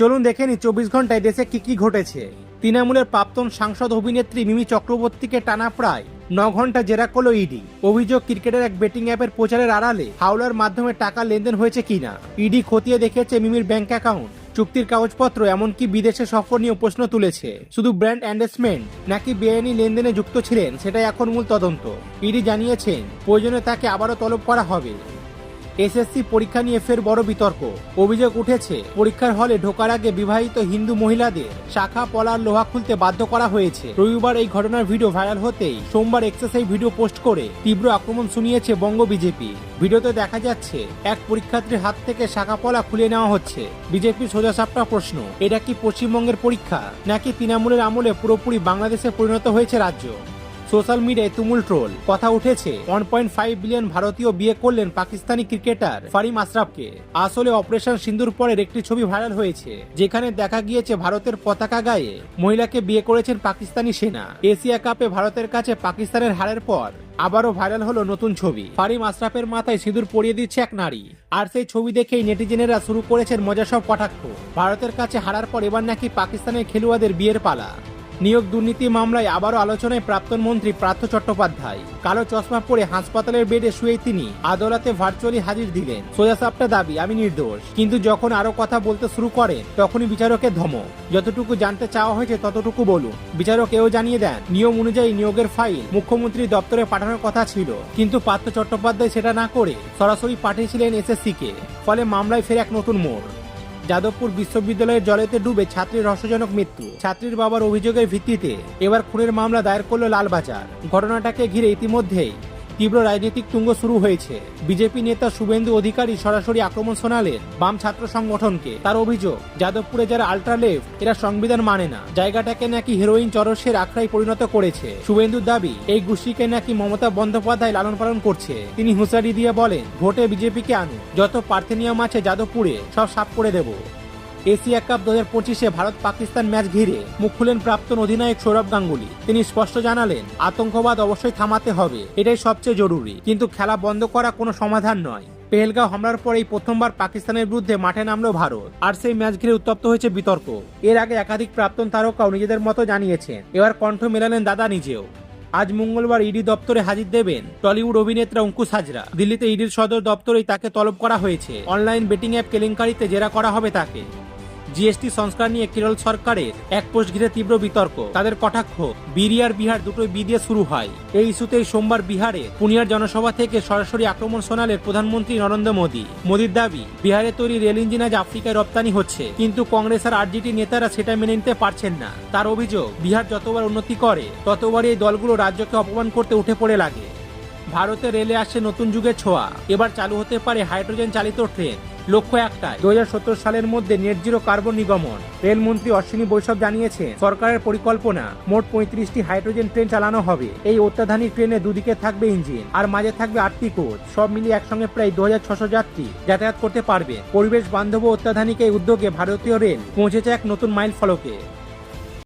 চলুন দেখে নি চব্বিশ ঘন্টায় দেশে কি কি ঘটেছে। তৃণমূলের প্রাক্তন সাংসদ অভিনেত্রী মিমি চক্রবর্তীকে টানা প্রায় ন ঘণ্টা জেরা করল ইডি। অভিযোগ, ক্রিকেটের এক বেটিং অ্যাপের প্রচারের আড়ালে হাওলার মাধ্যমে টাকা লেনদেন হয়েছে কিনা? ইডি খতিয়ে দেখেছে মিমির ব্যাংক অ্যাকাউন্ট। চুক্তির কাগজপত্র, এমনকি বিদেশে সফর নিয়ে প্রশ্ন তুলেছে। শুধু ব্র্যান্ড অ্যান্ডেসমেন্ট নাকি বেআইনি লেনদেনে যুক্ত ছিলেন, সেটাই এখন মূল তদন্ত। ইডি জানিয়েছেন, প্রয়োজনে তাকে আবারও তলব করা হবে। এসএসসি পরীক্ষা নিয়ে ফের বড় বিতর্ক। অভিযোগ উঠেছে, পরীক্ষার হলে ঢোকার আগে বিবাহিত হিন্দু মহিলাদের শাখা পলার লোহা খুলতে বাধ্য করা হয়েছে। রবিবার এই ঘটনার ভিডিও ভাইরাল হতেই সোমবার এক্সেস এই ভিডিও পোস্ট করে তীব্র আক্রমণ শুনিয়েছে বঙ্গ বিজেপি। ভিডিওতে দেখা যাচ্ছে, এক পরীক্ষার্থীর হাত থেকে শাখা পলা খুলে নেওয়া হচ্ছে। বিজেপির সোজাসাপটা প্রশ্ন, এটা কি পশ্চিমবঙ্গের পরীক্ষা? নাকি তৃণমূলের আমলে পুরোপুরি বাংলাদেশে পরিণত হয়েছে রাজ্য? সোশ্যাল মিডিয়ায় তুমুল ট্রোল। কথা উঠেছে ওয়ান পয়েন্ট ফাইভ বিলিয়ন ভারতীয় বিয়ে করলেন পাকিস্তানি ক্রিকেটার ফারিম আশরাফকে। আসলে অপারেশন সিন্দুর পরের একটি ছবি ভাইরাল হয়েছে, যেখানে দেখা গিয়েছে ভারতের পতাকা গায়ে মহিলাকে বিয়ে করেছেন পাকিস্তানি সেনা। এশিয়া কাপে ভারতের কাছে পাকিস্তানের হারের পর আবারও ভাইরাল হলো নতুন ছবি। ফারিম আশরাফের মাথায় সিঁদুর পরিয়ে দিচ্ছে এক নারী। আর সেই ছবি দেখেই নেটিজেনেরা শুরু করেছেন মজা সব কটাক্ষ। ভারতের কাছে হারার পর এবার নাকি পাকিস্তানের খেলোয়াড়দের বিয়ের পালা। নিয়োগ দুর্নীতি মামলায় আবারও আলোচনায় প্রাক্তন মন্ত্রী পার্থ চট্টোপাধ্যায়। কালো চশমা পরে হাসপাতালের বেডে শুয়ে তিনি আদালতে ভার্চুয়ালি হাজির দিলেন। সোজা সোজাসাপটা দাবি, আমি নির্দোষ। কিন্তু যখন আরও কথা বলতে শুরু করেন তখনই বিচারকের ধমক। যতটুকু জানতে চাওয়া হয়েছে, ততটুকু বলুন। বিচারক এও জানিয়ে দেন, নিয়ম অনুযায়ী নিয়োগের ফাইল মুখ্যমন্ত্রী দপ্তরে পাঠানোর কথা ছিল। কিন্তু পার্থ চট্টোপাধ্যায় সেটা না করে সরাসরি পাঠিয়েছিলেন এসএসসি কে ফলে মামলায় ফের এক নতুন মোড়। যাদবপুর বিশ্ববিদ্যালয়ের জলেতে ডুবে ছাত্রীর রহস্যজনক মৃত্যু। ছাত্রীর বাবার অভিযোগের ভিত্তিতে এবার খুনের মামলা দায়ের করল লালবাজার। ঘটনাটাকে ঘিরে ইতিমধ্যেই তীব্র রাজনৈতিক তুঙ্গ শুরু হয়েছে। বিজেপি নেতা শুভেন্দু অধিকারী সরাসরি আক্রমণ শোনালেন বাম ছাত্র সংগঠনকে। তার অভিযোগ, যাদবপুরে যারা আল্ট্রা লেফট এরা সংবিধান মানে না। জায়গাটাকে নাকি হিরোইন চরসের আখড়ায় পরিণত করেছে। শুভেন্দুর দাবি, এই গোষ্ঠীকে নাকি মমতা বন্দ্যোপাধ্যায় লালন পালন করছে। তিনি হুঁশিয়ারি দিয়ে বলেন, ভোটে বিজেপিকে আনুন যত পার্থেনিয়াম আছে যাদবপুরে, সব সাফ করে দেব। এশিয়া কাপ দু হাজার পঁচিশে ভারত পাকিস্তান ম্যাচ ঘিরে মুখ খুলেন প্রাক্তন অধিনায়ক সৌরভ গাঙ্গুলি। তিনি স্পষ্ট জানালেন, আতঙ্কবাদ অবশ্যই থামাতে হবে, এটাই সবচেয়ে জরুরি। কিন্তু খেলা বন্ধ করা কোনো সমাধান নয়। পেহেলগাঁও হামলার পর এই প্রথমবার পাকিস্তানের বিরুদ্ধে মাঠে নামলো ভারত, আর সেই ম্যাচ ঘিরে উত্তপ্ত হয়েছে বিতর্ক। এর আগে একাধিক প্রাক্তন তারকাও নিজেদের মতো জানিয়েছেন। এবার কণ্ঠ মেলালেন দাদা নিজেও। আজ মঙ্গলবার ইডি দপ্তরে হাজির দেবেন টলিউড অভিনেত্রা অঙ্কুশ হাজরা। দিল্লিতে ইডির সদর দপ্তরেই তাকে তলব করা হয়েছে। অনলাইন বেটিং অ্যাপ কেলেঙ্কারিতে জেরা করা হবে তাকে। জিএসটি সংস্কার নিয়ে কেরল সরকারের এক পোস্ট ঘিরে তীব্র বিতর্ক। তাদের কটাক্ষ বিরিয়ার বিহার দুটোই বি দিয়ে শুরু হয়। এই ইস্যুতেই সোমবার বিহারে পুনিয়ার জনসভা থেকে সরাসরি আক্রমণ শোনালেন প্রধানমন্ত্রী নরেন্দ্র মোদী। মোদীর দাবি, বিহারে তৈরি রেল ইঞ্জিন আজ আফ্রিকায় রপ্তানি হচ্ছে, কিন্তু কংগ্রেস আর আরজিটি নেতারা সেটা মেনে নিতে পারছেন না। তার অভিযোগ, বিহার যতবার উন্নতি করে, ততবারই এই দলগুলো রাজ্যকে অপমান করতে উঠে পড়ে লাগে। ভারতে রেলে আসছে নতুন যুগের ছোঁয়া। এবার চালু হতে পারে হাইড্রোজেন চালিত ট্রেন। লক্ষ্য একটাই দু হাজার সত্তর সালের মধ্যে নেট জিরো কার্বন নিগমন রেলমন্ত্রী অশ্বিনী বৈশব জানিয়েছে সরকারের পরিকল্পনা, মোট পঁয়ত্রিশটি হাইড্রোজেন ট্রেন চালানো হবে। এই অত্যাধুনিক ট্রেনে দুদিকে থাকবে ইঞ্জিন, আর মাঝে থাকবে আটটি কোচ। সব মিলিয়ে একসঙ্গে প্রায় দু যাত্রী যাতায়াত করতে পারবে। পরিবেশ বান্ধব অত্যাধুনিক এই উদ্যোগে ভারতীয় রেল পৌঁছেছে এক নতুন মাইল ফলকে